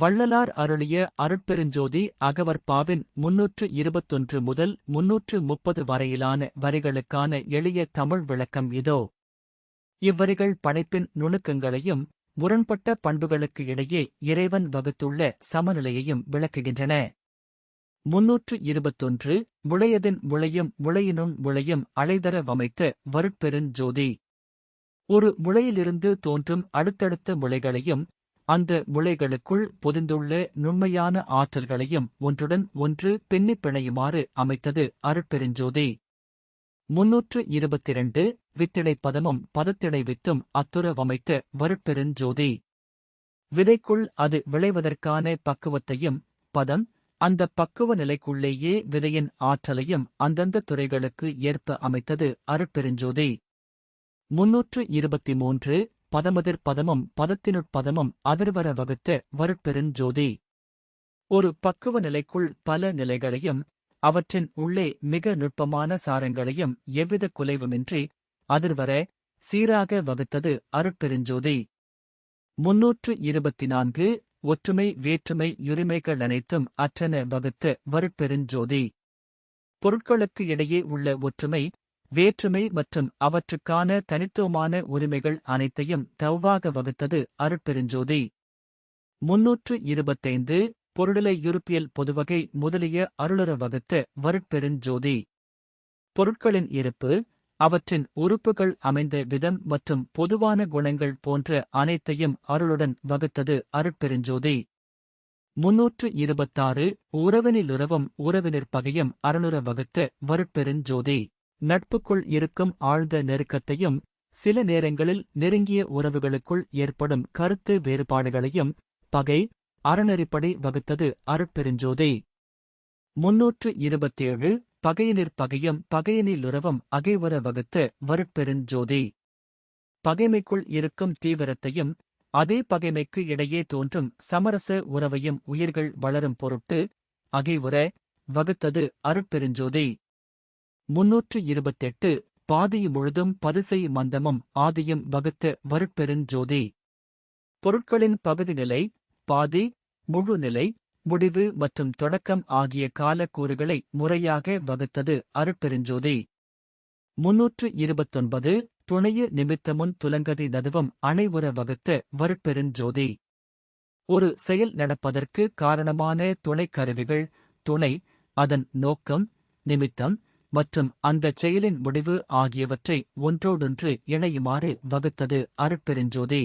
வள்ளலார் அருளிய அருட்பெருஞ்சோதி அகவற்பாவின் முன்னூற்று இருபத்தொன்று முதல் முன்னூற்று முப்பது வரையிலான வரிகளுக்கான எளிய தமிழ் விளக்கம் இதோ. இவ்வரிகள் படைப்பின் நுணுக்கங்களையும் முரண்பட்ட பண்புகளுக்கு இடையே இறைவன் வகுத்துள்ள சமநிலையையும் விளக்குகின்றன. முன்னூற்று இருபத்தொன்று முளையதின் முளையும் முளையினும் முளையும் அழைதர வமைத்த வருட்பெருஞ்சோதி. ஒரு முளையிலிருந்து தோன்றும் அடுத்தடுத்த முளைகளையும் அந்த முளைகளுக்குள் பொதிந்துள்ள நுண்மையான ஆற்றல்களையும் ஒன்றுடன் ஒன்று பின்னிப் பிணையுமாறு அமைத்தது அருட்பெருஞ்சோதி. முன்னூற்று இருபத்திரண்டு வித்திடை பதமும் பதத்திடை வித்தும் அத்துறவமைத்த வருட்பெருஞ்சோதி. விதைக்குள் அது விளைவதற்கான பக்குவத்தையும் பதம் அந்த பக்குவ நிலைக்குள்ளேயே விதையின் ஆற்றலையும் அந்தந்த துறைகளுக்கு ஏற்ப அமைத்தது அருட்பெருஞ்சோதி. முன்னூற்று இருபத்தி மூன்று பதமதிர் பதமும் பதத்தினுட்பதமும் அதிர்வர வகுத்த வருட்பெருஞ்சோதி ஒரு பக்குவ நிலைக்குள் பல நிலைகளையும் அவற்றின் உள்ளே மிக நுட்பமான சாரங்களையும் எவ்வித குலைவுமின்றி அதிர்வர சீராக வகுத்தது அருட்பெருஞ்சோதி முன்னூற்று இருபத்தி நான்கு ஒற்றுமை வேற்றுமை யுரிமைகள் அனைத்தும் அற்றன வகுத்த வருட்பெருஞ்சோதி பொருட்களுக்கு இடையே உள்ள ஒற்றுமை வேற்றுமை மற்றும் அவற்றுக்கான தனித்துவமான உரிமைகள் அனைத்தையும் தவ்வாக வகுத்தது அருட்பெருஞ்சோதி. முன்னூற்று இருபத்தைந்து பொருளிலை யுறுப்பியல் பொதுவகை முதலிய அருளர வகுத்த வருட்பெருஞ்சோதி. பொருட்களின் இருப்பு அவற்றின் உறுப்புகள் அமைந்த விதம் மற்றும் பொதுவான குணங்கள் போன்ற அனைத்தையும் அருளுடன் வகுத்தது அருட்பெருஞ்சோதி. முன்னூற்று இருபத்தாறு உறவினிலுறவும் உறவினர் பகையும் அருளுற வகுத்த வருட்பெருஞ்சோதி. நட்புக்குள் இருக்கும் ஆழ்ந்த நெருக்கத்தையும் சில நேரங்களில் நெருங்கிய உறவுகளுக்குள் ஏற்படும் கருத்து வேறுபாடுகளையும் பகை அறநெறிப்படை வகுத்தது அருட்பெருஞ்சோதி. முன்னூற்று இருபத்தேழு பகையினிற் பகையும் பகையினிலுறவும் அகைவர வகுத்த வருட்பெருஞ்சோதி. பகைமைக்குள் இருக்கும் தீவிரத்தையும் அதே பகைமைக்கு இடையே தோன்றும் சமரச உறவையும் உயிர்கள் வளரும் பொருட்டு அகைவுற வகுத்தது அருட்பெருஞ்சோதி. முன்னூற்று இருபத்தெட்டு பாதி முழுதும் பதுசை மந்தமும் ஆதியும் வகுத்த வருட்பெருஞ்சோதி பொருட்களின் பகுதி நிலை பாதி முழு நிலை முடிவு மற்றும் தொடக்கம் ஆகிய காலக்கூறுகளை முறையாக வகுத்தது அருட்பெருஞ்சோதி முன்னூற்று இருபத்தொன்பது துணைய நிமித்தமுன் துலங்கதி நதுவம் அணைவுற வகுத்த வருட்பெருஞ்சோதி ஒரு செயல் நடப்பதற்கு காரணமான துணைக் கருவிகள் துணை அதன் நோக்கம் நிமித்தம் மற்றும் அந்தச் செயலின் முடிவு ஆகியவற்றை ஒன்றோடொன்று இணையுமாறு வகுத்தது அருட்பெருஞ்சோதி.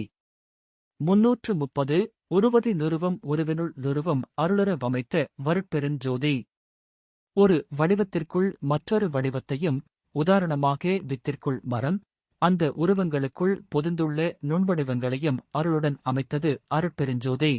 முன்னூற்று முப்பது உருவதி நிறுவம் உருவினுள் நிறுவம் அருளர வமைத்த வருட்பெருஞ்சோதி. ஒரு வடிவத்திற்குள் மற்றொரு வடிவத்தையும் உதாரணமாக வித்திற்குள் மரம் அந்த உருவங்களுக்குள் பொதிந்துள்ள நுண்வடிவங்களையும் அருளுடன் அமைத்தது அருட்பெருஞ்சோதி.